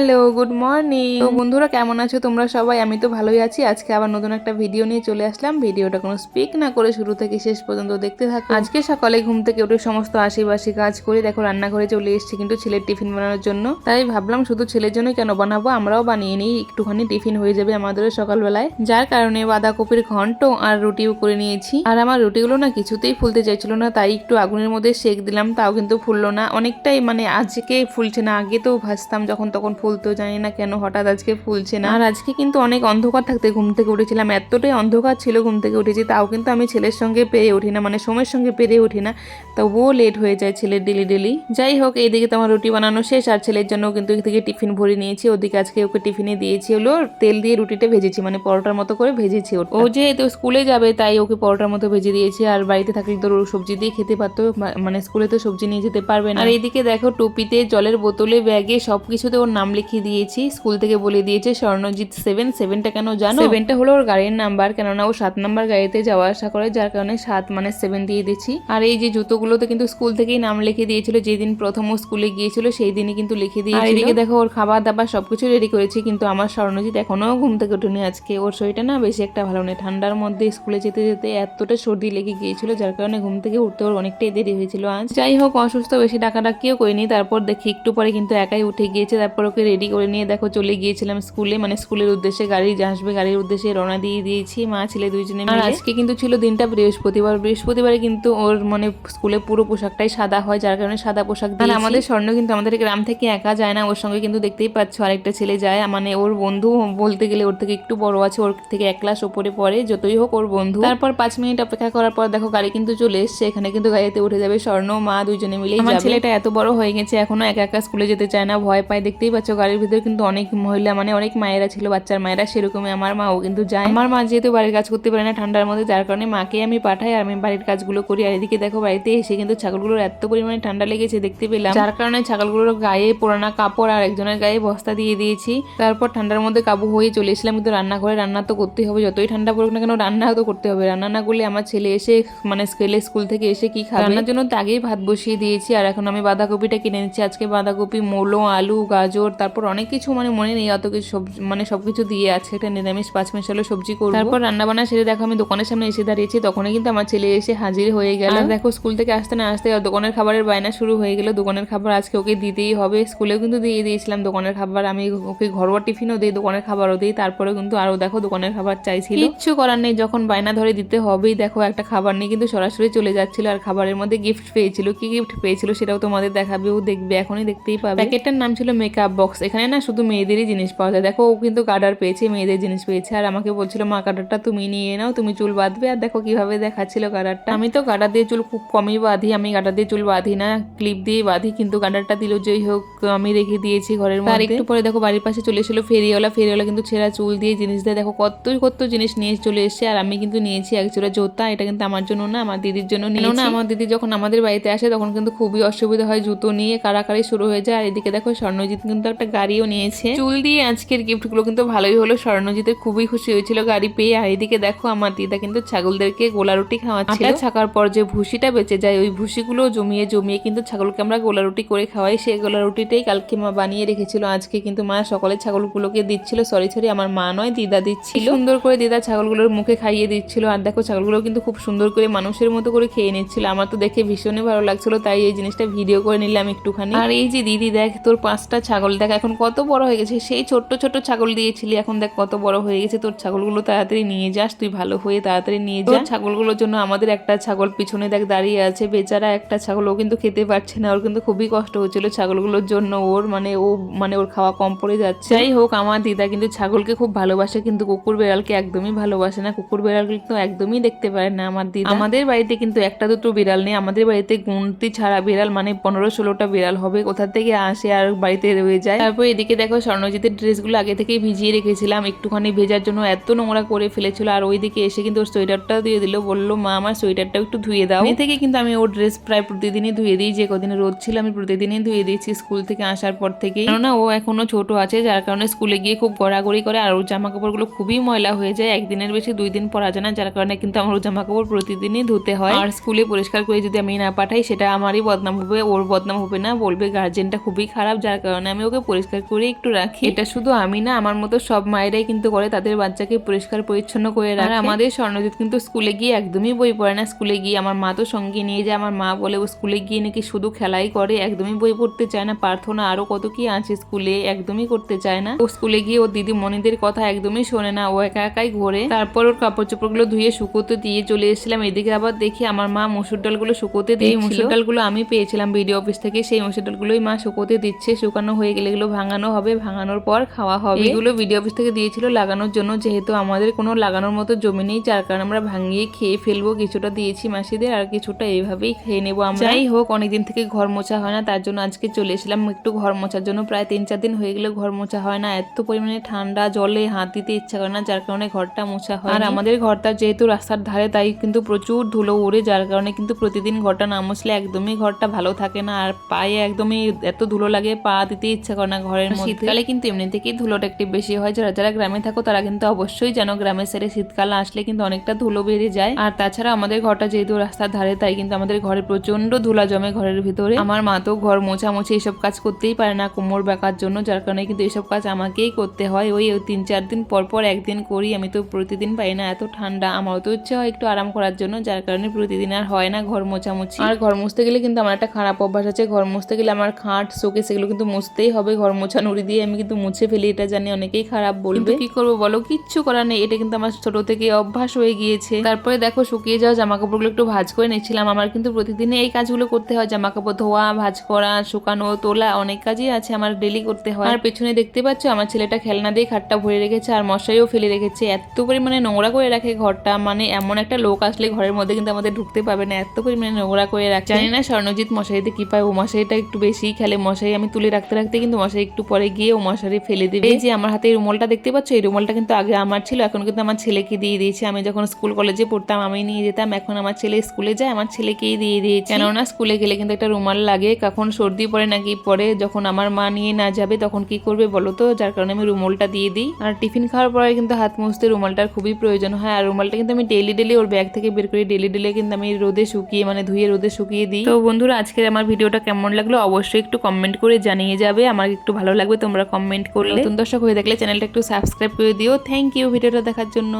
Hello good morning তো বন্ধুরা, কেমন আছো তোমরা সবাই? আমি তো ভালোই আছি। আজকে আবার নতুন একটা ভিডিও নিয়ে চলে আসলাম। ভিডিওটা কোনো স্পিক না করে শুরু থেকে শেষ পর্যন্ত দেখতে থাকো। আজকে সকালে ঘুম থেকে উঠে সমস্ত আশিবাসী কাজ করে, দেখো, রান্নাঘরে চলে এসেছি কিন্তু ছেলের টিফিন বানানোর জন্য। তাই ভাবলাম শুধু ছেলের জন্য কেন বানাবো? আমরাও বানিয়ে নিই। একটুখানি টিফিন হয়ে যাবে আমাদের সকালবেলায়। যার কারণে বাঁধাকপির ঘন্ট আর রুটিও করে নিয়েছি। আর আমার রুটিগুলো না কিছুতেই ফুলতে চাইছিল না, তাই একটু আগুনের মধ্যে সেক দিলাম। তাও কিন্তু ফুললো না। অনেকটাই মানে আজকে ফুলছে না আগে তো ভাজতাম যখন তখন ফুলতো জানি না কেন হঠাৎ আজকে ফুলছে না। আর আজকে কিন্তু অনেক অন্ধকার থাকতে ঘুম থেকে উঠেছিলাম। এতটাই অন্ধকার ছিল ঘুম থেকে উঠেছি, তাও কিন্তু আমি ছেলের সঙ্গে পেরে উঠি না মানে সময়ের সঙ্গে পেরে উঠি না। তবুও লেট হয়ে যায় ছেলের ডেলি ডেলি যাই হোক, এইদিকে তো আমার রুটি বানানো শেষ, আর ছেলের জন্য কিন্তু এদিকে টিফিন ভরে নিয়েছি। ওদিকে আজকে ওকে টিফিনে দিয়েছি হলো তেল দিয়ে রুটিটা ভেজেছি মানে পরোটার মতো করে ভেজেছি ওটা। ও যেহেতু স্কুলে যাবে, তাই ওকে পরোটার মতো ভেজে দিয়েছি। আর বাড়িতে থাকলে তো সবজি দিয়ে খেতে পারতো মানে স্কুলে তো সবজি নিয়ে যেতে পারবে না। আর এইদিকে দেখো টুপিতে জলের বোতলে ব্যাগে সবকিছুতে ওর নাম লিখিয়ে দিয়েছি স্কুল থেকে বলে দিয়েছে স্বর্ণজিৎ সেভেন সেভেনটা কেন জানো? সেভেনটা হলো ওর গাড়ির নাম্বার কেননা ও সাত নাম্বার গাড়িতে যাওয়া আসা করে যার কারণে সাত মানে সেভেন দিয়ে দিচ্ছি আর এই যে জুতোগুলোতে কিন্তু স্কুল থেকেই নাম লিখে দিয়েছিল যেদিন প্রথম ও স্কুলে গিয়েছিল সেই দিনই কিন্তু লিখে দিয়ে এদিকে দেখো ওর খাবার দাবার সবকিছু রেডি করেছি কিন্তু আমার স্বর্ণজিৎ এখনও ঘুম থেকে ওঠেনি আজকে। ওর শরীরটা না বেশি একটা ভালো নেই। ঠান্ডার মধ্যে স্কুলে যেতে যেতে এতটা সর্দি লেগে গিয়েছিল যার কারণে ঘুম থেকে উঠতে ওর অনেকটাই দেরি হয়েছিল আজ। যাই হোক অসুস্থ বেশি ডাকাডাকিও করিনি। তারপর দেখি একটু পরে কিন্তু একাই উঠে গিয়েছে তারপর ওকে রেডি করে নিয়ে দেখো চলে গিয়েছিলাম স্কুলে মানে স্কুলের উদ্দেশ্যে গাড়ি আসবে গাড়ির উদ্দেশ্যে রওনা দিয়ে দিয়েছি। মা ছেলে দুইজনে আর আজকে কিন্তু ছিল দিনটা বৃহস্পতিবার। বৃহস্পতিবারে কিন্তু ওর মানে স্কুলে পুরো পোশাকটাই সাদা হয় যার কারণে সাদা পোশাক দিয়ে আমাদের স্বর্ণ কিন্তু আমাদের গ্রাম থেকে একা যায় না ওর সঙ্গে কিন্তু দেখতেই পাচ্ছ আরেকটা ছেলে যায়। মানে ওর বন্ধু বলতে গেলে ওর থেকে একটু বড় আছে ওর থেকে এক ক্লাস ওপরে পড়ে যতই হোক ওর বন্ধু। তারপর পাঁচ মিনিট অপেক্ষা করার পর দেখো গাড়ি কিন্তু চলে এসছে এখানে কিন্তু গাড়িতে উঠে যাবে স্বর্ণ মা দুজনে মিলে আমার ছেলেটা এত বড় হয়ে গেছে এখনও একা একা স্কুলে যেতে চায় না ভয় পায় দেখতেই পাচ্ছ গাড়ির ভিতরে কিন্তু অনেক মহিলা মানে অনেক মায়েরা ছিল, বাচ্চার মায়েরা সেরকমই। আমার মাও কিন্তু যায়। আমার মা যেহেতু বাড়ির কাজ করতে পারে না ঠান্ডার মধ্যে, যার কারণে মাকে আমি পাঠাই আর আমি বাড়ির কাজগুলো করি। আর এদিকে দেখো বাড়িতে এসে কিন্তু ছাগলগুলোর এত পরিমাণে ঠান্ডা লেগেছে দেখতে পেলাম। যার কারণে ছাগলগুলোর গায়ে পুরানা কাপড় আর একজনের গায়ে বস্তা দিয়ে দিয়েছি। তারপর ঠান্ডার মধ্যে কাবু হয়ে চলে এসেছিলাম কিন্তু রান্না করে রান্না তো করতেই হবে, যতই ঠান্ডা পড়ুক না কেন রান্না তো করতে হবে। রান্না না করলে আমার ছেলে এসে মানে স্কেলে স্কুল থেকে এসে কি খাবে? রান্নার জন্য তো আগেই ভাত বসিয়ে দিয়েছি। আর এখন আমি বাঁধাকপিটা কিনে নিচ্ছি। আজকে বাঁধাকপি, মূলো, আলু, গাজর তারপর অনেক কিছু মানে মনে নেই অত কিছু সবজি মানে সব কিছু দিয়ে আছে একটা নিরামিষ পাঁচ মিশালো সবজি করব। তারপর রান্না বান্না সেরে দেখো আমি দোকানের সামনে এসে দাঁড়িয়েছি তখনই কিন্তু আমার ছেলে এসে হাজির হয়ে গেল। দেখো স্কুল থেকে আসতে না আসতে দোকানের খাবারের বায়না শুরু হয়ে গেল। দোকানের খাবার আজকে ওকে দিতেই হবে। স্কুলেও কিন্তু দিয়ে দিয়েছিলাম দোকানের খাবার। আমি ওকে ঘরোয়া টিফিনও দিই দোকানের খাবারও দিই। তারপরে কিন্তু আরও দেখো দোকানের খাবার চাইছিল। কিচ্ছু করার নেই যখন বায়না ধরে দিতে হবেই। দেখো একটা খাবার নিয়ে কিন্তু সরাসরি চলে যাচ্ছিল আর খাবারের মধ্যে গিফট পেয়েছিল। কি গিফট পেয়েছিল সেটাও তোমাদের দেখাবেও দেখবে এখনই দেখতেই পাবে। প্যাকেটটার নাম ছিল মেকআপ বক্স এখানে না শুধু মেয়েদেরই জিনিস পাওয়া যায়। দেখো ও কিন্তু গার্ডার পেয়েছে মেয়েদের জিনিস পেয়েছে। আর আমাকে বলছিল মা গার্ডারটা তুমি নিয়ে নাও তুমি চুল বাঁধবে আর দেখো কীভাবে দেখাচ্ছিল গার্ডারটা আমি তো গার্ডার দিয়ে চুল খুব কমই বাঁধি আমি গার্ডার দিয়ে চুল বাঁধি না ক্লিপ দিয়ে বাঁধি কিন্তু গার্ডারটা দিল যেই হোক আমি রেখে দিয়েছি ঘরের মধ্যে। আর একটু পরে দেখো বাড়ির পাশে চলে এসেছিল ফেরিওয়ালা ফেরিওয়ালা কিন্তু ছেঁড়া চুল দিয়ে জিনিস দিয়ে। দেখো কত কত জিনিস নিয়ে চলে এসেছে আর আমি কিন্তু নিয়েছি এক জোড়া জুতা এটা কিন্তু আমার জন্য না আমার দিদির জন্য নিয়ে না আমার দিদি যখন আমাদের বাড়িতে আসে তখন কিন্তু খুবই অসুবিধা হয় জুতো নিয়ে কারাকারি শুরু হয়ে যায়। আর এদিকে দেখো স্বর্ণজিৎ কিন্তু একটা গাড়িও নিয়েছে। চুল দিয়ে আজকের গিফটগুলো কিন্তু ভালোই হলো। স্বর্ণজিতের খুবই খুশি হয়েছিল গাড়ি পেয়ে। আর এদিকে দেখো আমার দিদা কিন্তু ছাগলদেরকে গোলা রুটি খাওয়াচ্ছিল। ছাকার পর যে ভুসিটা বেঁচে যায় ওই ভুসিগুলো জমিয়ে জমিয়ে কিন্তু ছাগলকে আমরা গোলা রুটি করে খাওয়াই। সেই গোলা রুটিটাই কালকে মা বানিয়ে রেখেছিল। আজকে কিন্তু মা সকালে ছাগলগুলোকে দিচ্ছিল। সরি সরি আমার মা নয় দিদা দিচ্ছিল। সুন্দর করে দিদা ছাগলগুলোর মুখে খাইয়ে দিচ্ছিল। আর দেখো ছাগলগুলো কিন্তু খুব সুন্দর করে মানুষের মতো করে খেয়ে নিচ্ছিল। আমার তো দেখে ভীষণই ভালো লাগছিল তাই এই জিনিসটা ভিডিও করে নিলাম একটুখানি। আর এই যে দিদি দেখ তোর পাঁচটা ছাগল দেখ এখন কত বড় হয়ে গেছে। সেই ছোট্ট ছোট্ট ছাগল দিয়েছিলি এখন দেখ কত বড় হয়ে গেছে। তোর ছাগলগুলো তাড়াতাড়ি নিয়ে যাস তুই ভালো হয়ে তাড়াতাড়ি নিয়ে যা। ছাগলগুলোর জন্য আমাদের একটা ছাগল পিছনে দেখ দাঁড়িয়ে আছে। বেচারা একটা ছাগল ও কিন্তু খেতে পারছে না ওর কিন্তু খুবই কষ্ট হচ্ছিল ছাগলগুলোর জন্য। ওর মানে ও মানে ওর খাওয়া কম পড়ে যাচ্ছে। যাই হোক আমার দিদা কিন্তু ছাগলকে খুব ভালোবাসে কিন্তু কুকুর বেড়ালকে একদমই ভালোবাসে না। কুকুর বেড়াল কিন্তু একদমই দেখতে পারে না আমার দিদা। আমাদের বাড়িতে কিন্তু একটা দুটো বিড়াল নেই। আমাদের বাড়িতে গুনতি ছাড়া বিড়াল মানে পনেরো ষোলোটা বিড়াল হবে। কোথা থেকে আসে আর বাড়িতে রয়ে যায়? তারপর এদিকে দেখো স্বর্ণজিতের ড্রেসগুলো আগে থেকেই ভিজিয়ে রেখেছিলাম। একটুখানি ভেজার জন্য এত নোংরা করে ফেলেছিল। আর ওইদিকে এসে কিন্তু ওর সোয়েটারটাও দিয়ে দিল। বলল, মা, আমার সোয়েটারটাও একটু ধুয়ে দাও। এ থেকে কিন্তু আমি ওর ড্রেস প্রায় প্রতিদিনই ধুয়ে দিই। যে কদিন রোদ ছিল আমি প্রতিদিনই ধুয়ে দিয়েছি স্কুল থেকে আসার পর থেকেই। কেননা ও এখনও ছোট আছে, যার কারণে স্কুলে গিয়ে খুব গড়াগড়ি করে। আর ওর জামা কাপড়গুলো খুবই ময়লা হয়ে যায়। একদিনের বেশি দুই দিন পরা যায় না, যার কারণে কিন্তু আমার ওর জামা কাপড় প্রতিদিনই ধুতে হয়। আর স্কুলে পরিষ্কার করে যদি আমি না পাঠাই, সেটা আমারই বদনাম হবে, ওর বদনাম হবে না। বলবে গার্জেনটা খুবই খারাপ, যার কারণে আমি ওকে পরিষ্কার করে একটু রাখি। এটা শুধু আমি না আমার মতো সব মায়েরাই কিন্তু করে তাদের বাচ্চাকে পরিষ্কার পরিচ্ছন্ন করে রাখে। আমাদের স্বর্ণজিৎ কিন্তু স্কুলে গিয়ে একদমই বই পড়ে না। স্কুলে গিয়ে আমার মা তো সঙ্গে নিয়ে যায় আমার মা বলে ও স্কুলে গিয়ে নাকি শুধু খেলাই করে একদমই বই পড়তে চায় না। প্রার্থনা আরও কত কি আছে স্কুলে একদমই করতে চায় না। ও স্কুলে গিয়ে ওর দিদি মনিদের কথা একদমই শোনে না ও একা একাই ঘোরে। তারপর ওর কাপড় চোপড়গুলো ধুয়ে শুকোতে দিয়ে চলে এসেছিলাম। এদিকে আবার দেখি আমার মা মসুর ডালগুলো শুকোতে দিয়ে মসুর ডালগুলো আমি পেয়েছিলাম ভিডিও অফিস থেকে। সেই মসুর ডালগুলোই মা শুকোতে দিচ্ছে শুকানো হয়ে গেলে এগুলো ভাঙানো হবে ভাঙানোর পর খাওয়া হবে। এগুলো ভিডিও অফিস থেকে দিয়েছিল লাগানোর জন্য যেহেতু আমাদের কোনো লাগানোর মতো জমি নেই যার কারণে আমরা ভাঙিয়ে খেয়ে ফেলব। কিছুটা দিয়েছি মাসিদের আর কিছুটা এইভাবেই খেয়ে নেব আমরা। যাই হোক অনেকদিন থেকে ঘর মোছা হয় না তার জন্য আজকে চলে এসেছিলাম একটু ঘর মোছার জন্য। প্রায় তিন চার দিন হয়ে গেলে ঘর মোছা হয় না। এত পরিমাণে ঠান্ডা জলে হাত দিতে ইচ্ছা করে না যার কারণে ঘরটা মোছা হয় আর আমাদের ঘরটা যেহেতু রাস্তার ধারে তাই কিন্তু প্রচুর ধুলো উড়ে যার কারণে কিন্তু প্রতিদিন ঘরটা না মুছলে একদমই ঘরটা ভালো থাকে না। আর পায়ে একদমই এত ধুলো লাগে পা দিতে ইচ্ছা করে না ঘরের শীতকালে কিন্তু এমনি থেকেই ধুলোটা একটু বেশি হয়। যারা যারা গ্রামে থাকো তারা কিন্তু অবশ্যই জানো গ্রামের সাইডে শীতকাল আসলে কিন্তু অনেকটা ধুলো বেড়ে যায়। আর তাছাড়া আমাদের ঘরটা যেহেতু রাস্তার ধারে তাই কিন্তু আমাদের ঘরে প্রচণ্ড ধুলা জমে ঘরের ভিতরে। আমার মা তো ঘর মোছামুছি এইসব কাজ করতেই পারে না কোমর বেকার জন্য যার কারণে কিন্তু এইসব কাজ আমাকেই করতে হয়। ওই ওই তিন চার দিন পর পর একদিন করি আমি তো প্রতিদিন পাই না এত ঠান্ডা। আমারও তো ইচ্ছে হয় একটু আরাম করার জন্য যার কারণে প্রতিদিন আর হয় না ঘর মোছামুছি। আর ঘর মুছতে গেলে কিন্তু আমার একটা খারাপ অভ্যাস আছে। ঘর মুছতে গেলে আমার খাট শোকে সেগুলো কিন্তু মুছতেই হবে। ঘর মোছা নুড়ি দিয়ে আমি কিন্তু মুছে ফেলি, এটা জানি অনেকেই খারাপ বলবে। কি করব বলো? কিচ্ছু করার নেই, এটা কিন্তু আমার ছোট থেকে অভ্যাস হয়ে গিয়েছে। তারপরে দেখো শুকিয়ে যাওয়া জামা কাপড়গুলো একটু ভাজ করে নিচ্ছিলাম আমার কিন্তু প্রতিদিনে এই কাজগুলো করতে হয় জামা কাপড় ধোয়া, ভাজ করা, শুকানো, তোলা, অনেক কাজই আছে আমার ডেলি করতে হয়। আর পেছনে দেখতে পাচ্ছ, আমার ছেলেটা খেলনা দিয়ে খাটটা ভরে রেখেছে আর মশাইও ফেলে রেখেছে। এত পরিমাণে নোংরা করে রাখে ঘরটা মানে এমন একটা লোক আসলে ঘরের মধ্যে কিন্তু আমাদের ঢুকতে পাবে না, এত পরিমাণে নোংরা করে রাখে। জানি না স্বর্ণজিৎ মশারিতে কি পায়, ও মশারিটা একটু বেশি খেলে মশাই আমি তুলে রাখতে রাখতে কিন্তু মশারি একটু পরে গিয়ে ও মশারি ফেলে দেবে। এই যে আমার হাতে এই রুমালটা দেখতে পাচ্ছ? এই রুমালটা কিন্তু আগে আমার ছিল, এখন কিন্তু আমার ছেলেকে দিয়ে দিয়েছি। আমি যখন স্কুল কলেজে পড়তাম, আমি নিয়ে যেতাম। এখন আমার ছেলে স্কুলে যায়, আমার ছেলেকেই দিয়ে দিয়েছি। কেননা স্কুলে গেলে কিন্তু একটা রুমাল লাগে, কখন সর্দি পড়ে নাকি পরে যখন আমার মা নিয়ে না যাবে, তখন কি করবে বলো তো? যার কারণে আমি রুমালটা দিয়ে দিই। আর টিফিন খাওয়ার পরে কিন্তু হাত মুছতে রুমালটার খুবই প্রয়োজন হয়। আর রুমালটা কিন্তু আমি ডেলি ডেলি ওর ব্যাগ থেকে বের করে ডেলি ডেলি কিন্তু আমি রোদে শুকিয়ে মানে ধুয়ে রোদে শুকিয়ে দিই। তো বন্ধুরা, আজকের আমার ভিডিওটা কেমন লাগল? অবশ্যই একটু কমেন্ট করে জানিয়ে যাবে। আমার একটু ভালো লাগবে, তোমরা কমেন্ট করলে। নতুন দর্শক হয়ে থাকলে চ্যানেলটা একটু সাবস্ক্রাইব করে দিও। থ্যাংক ইউ ভিডিওটা দেখার জন্য।